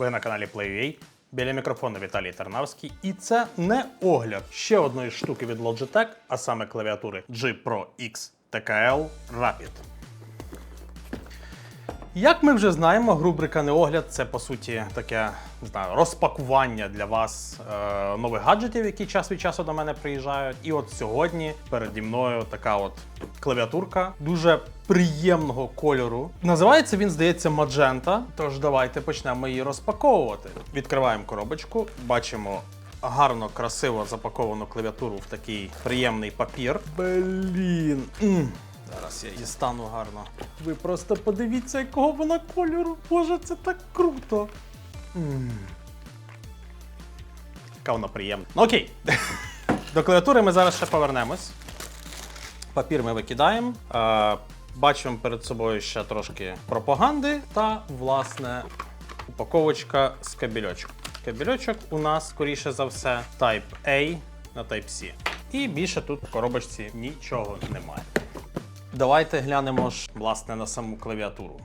Ви на каналі PlayUA. Біля мікрофону Віталій Тарнавський. І це не огляд ще одної штуки від Logitech, а саме клавіатури G Pro X TKL Rapid. Як ми вже знаємо, рубрика не огляд це по суті таке не знаю, розпакування для вас е, нових гаджетів, які час від часу до мене приїжджають. І от сьогодні переді мною така от клавіатурка дуже приємного кольору. Називається він, здається, Magenta. Тож давайте почнемо її розпаковувати. Відкриваємо коробочку, бачимо. Гарно, красиво запаковану клавіатуру в такий приємний папір. Блін. Зараз я дістану гарно. Ви просто подивіться, якого вона кольору. Боже, це так круто. М. Яка вона приємна. Ну окей. До клавіатури ми зараз ще повернемось. Папір ми викидаємо. Е, бачимо перед собою ще трошки пропаганди та, власне, упаковочка з кабельочок. Кабельочок у нас, скоріше за все, Type A на Type-C. І більше тут в коробочці нічого немає. Давайте глянемо ж, власне, на саму клавіатуру.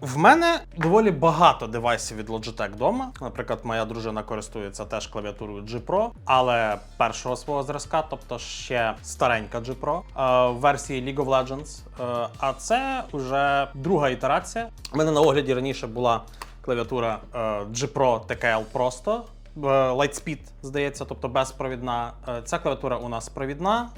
В мене доволі багато девайсів від Logitech вдома. Наприклад, моя дружина користується теж клавіатурою G Pro, але першого свого зразка, тобто ще старенька G Pro е, в версії League of Legends. Е, а це вже друга ітерація. У мене на огляді раніше була клавіатура е, G Pro TKL просто. Lightspeed, здається, тобто безпровідна. Ця клавіатура у нас провідна.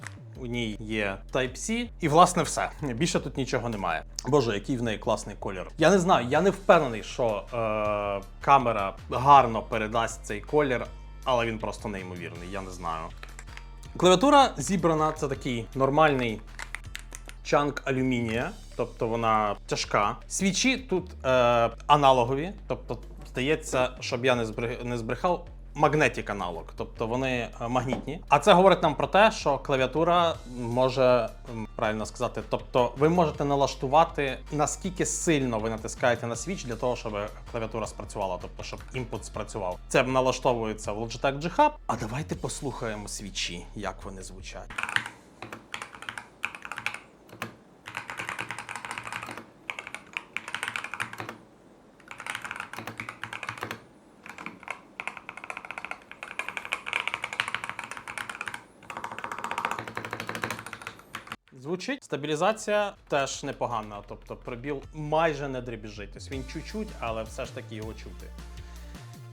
У ній є Type-C, і власне все. Більше тут нічого немає. Боже, який в неї класний колір. Я не знаю, я не впевнений, що е, камера гарно передасть цей колір, але він просто неймовірний. Я не знаю. Клавіатура зібрана це такий нормальний чанк алюмінія, тобто вона тяжка. Свічі тут е, аналогові, тобто здається, щоб я не, збрехав. Магнетік аналог, тобто вони е, магнітні. А це говорить нам про те, що клавіатура може правильно сказати, тобто ви можете налаштувати наскільки сильно ви натискаєте на свіч для того, щоб клавіатура спрацювала, тобто щоб імпут спрацював. Це налаштовується в Logitech G Hub. А давайте послухаємо свічі, як вони звучать. Звучить. Стабілізація теж непогана, тобто пробіл майже не дребіжить. Тобто він чуть-чуть, але все ж таки його чути.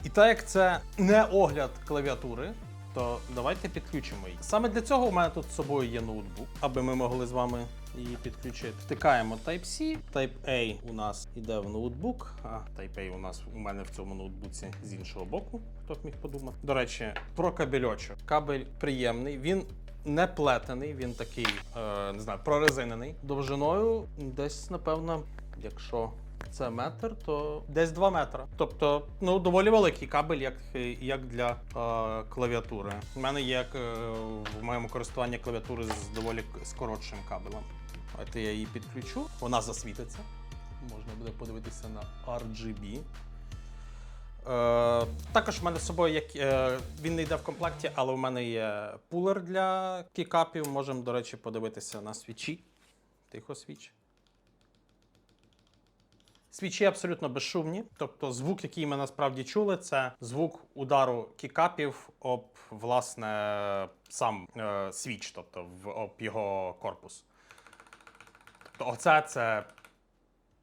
І так як це не огляд клавіатури, то давайте підключимо її. Саме для цього у мене тут з собою є ноутбук, аби ми могли з вами її підключити. Втикаємо Type-C, Type-A у нас іде в ноутбук, а Type-A у нас у мене в цьому ноутбуці з іншого боку, хто б міг подумати. До речі, про кабельочок. Кабель приємний, він не плетений, він такий, е, не знаю, прорезинений. Довжиною десь, напевно, якщо це метр, то десь 2 метри. Тобто, ну, доволі великий кабель, як, як для е, клавіатури. У мене є е, в моєму користуванні клавіатури з доволі к- з коротшим кабелем. Давайте я її підключу, вона засвітиться. Можна буде подивитися на RGB. Е, також в мене з собою є, е, він не йде в комплекті, але в мене є пулер для кікапів. Можемо, до речі, подивитися на свічі. Тихо свіч. Свічі абсолютно безшумні. Тобто звук, який ми насправді чули, це звук удару кікапів об власне сам е, свіч, тобто в об його корпус. Тобто, оце це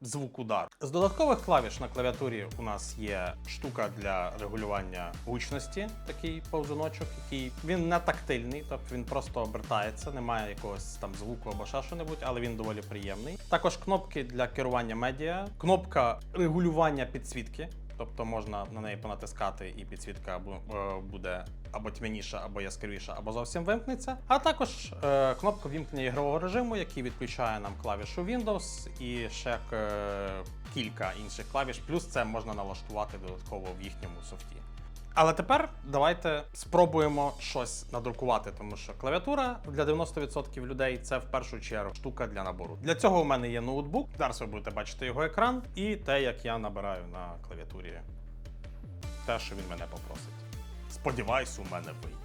звук удару. З додаткових клавіш на клавіатурі у нас є штука для регулювання гучності, такий повзуночок, який він не тактильний, тобто він просто обертається, немає якогось там звуку або ще що-небудь, але він доволі приємний. Також кнопки для керування медіа, кнопка регулювання підсвітки. Тобто можна на неї понатискати, і підсвітка е, буде або тьмяніша, або яскравіша, або зовсім вимкнеться. А також е, кнопка вімкнення ігрового режиму, який відключає нам клавішу Windows і ще е, кілька інших клавіш. Плюс це можна налаштувати додатково в їхньому софті. Але тепер давайте спробуємо щось надрукувати, тому що клавіатура для 90% людей це в першу чергу штука для набору. Для цього у мене є ноутбук. Зараз ви будете бачити його екран і те, як я набираю на клавіатурі. Те, що він мене попросить. Сподіваюсь, у мене вийде.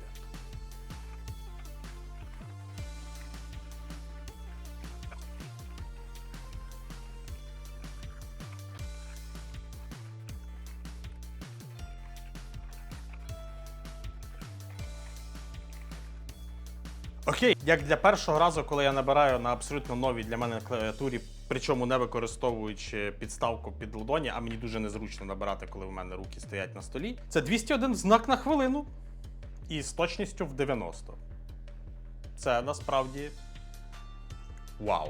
Окей, як для першого разу, коли я набираю на абсолютно новій для мене клавіатурі, причому не використовуючи підставку під ладоні, а мені дуже незручно набирати, коли в мене руки стоять на столі. Це 201 знак на хвилину і з точністю в 90. Це насправді вау.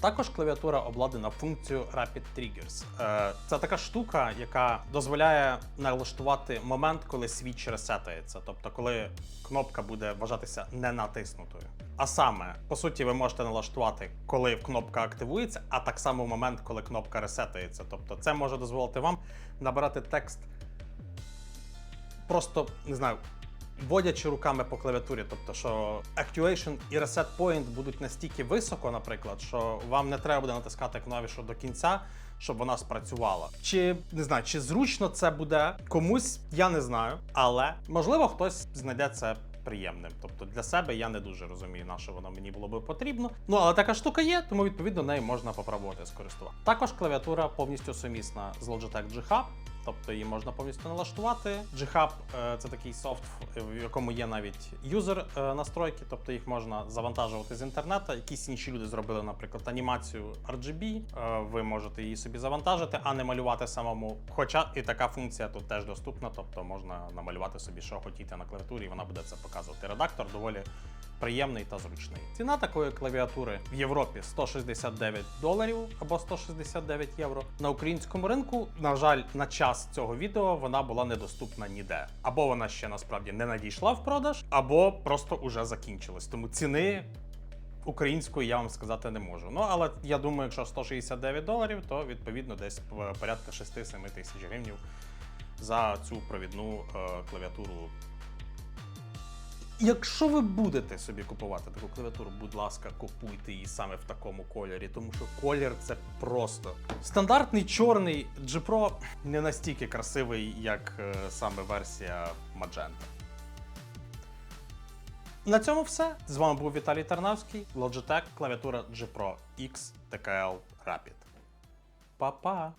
Також клавіатура обладнана функцією Rapid Triggers. Е, Це така штука, яка дозволяє налаштувати момент, коли свіч ресетається, тобто коли кнопка буде вважатися не натиснутою. А саме, по суті, ви можете налаштувати, коли кнопка активується, а так само момент, коли кнопка ресетається. Тобто, це може дозволити вам набирати текст просто не знаю, водячи руками по клавіатурі, тобто, що Actuation і Reset Point будуть настільки високо, наприклад, що вам не треба буде натискати клавішу до кінця, щоб вона спрацювала. Чи не знаю, чи зручно це буде комусь, я не знаю, але можливо хтось знайде це. Приємним, тобто для себе я не дуже розумію, на що воно мені було би потрібно. Ну але така штука є, тому відповідно нею можна попробувати скористувати. Також клавіатура повністю сумісна з Logitech G Hub, тобто її можна повністю налаштувати. G-Hub е, це такий софт, в якому є навіть юзер е, настройки, тобто їх можна завантажувати з інтернету. Якісь інші люди зробили, наприклад, анімацію RGB. е, Ви можете її собі завантажити, а не малювати самому. Хоча і така функція тут теж доступна, тобто можна намалювати собі, що хотіте на клавіатурі, і вона буде це показувати. Редактор доволі приємний та зручний. Ціна такої клавіатури в Європі 169 доларів або 169 євро. На українському ринку, на жаль, на час цього відео вона була недоступна ніде. Або вона ще насправді не надійшла в продаж, або просто уже закінчилась. Тому ціни. Українською я вам сказати не можу. Ну але я думаю, якщо 169 доларів, то відповідно десь порядка 6-7 тисяч гривень за цю провідну е, клавіатуру Якщо ви будете собі купувати таку клавіатуру, будь ласка, купуйте її саме в такому кольорі, тому що колір це просто стандартний чорний G Pro не настільки красивий, як е, саме версія Magenta. На цьому все. З вами був Віталій Тарнавський, Logitech, клавіатура G Pro X TKL Rapid. Па-па!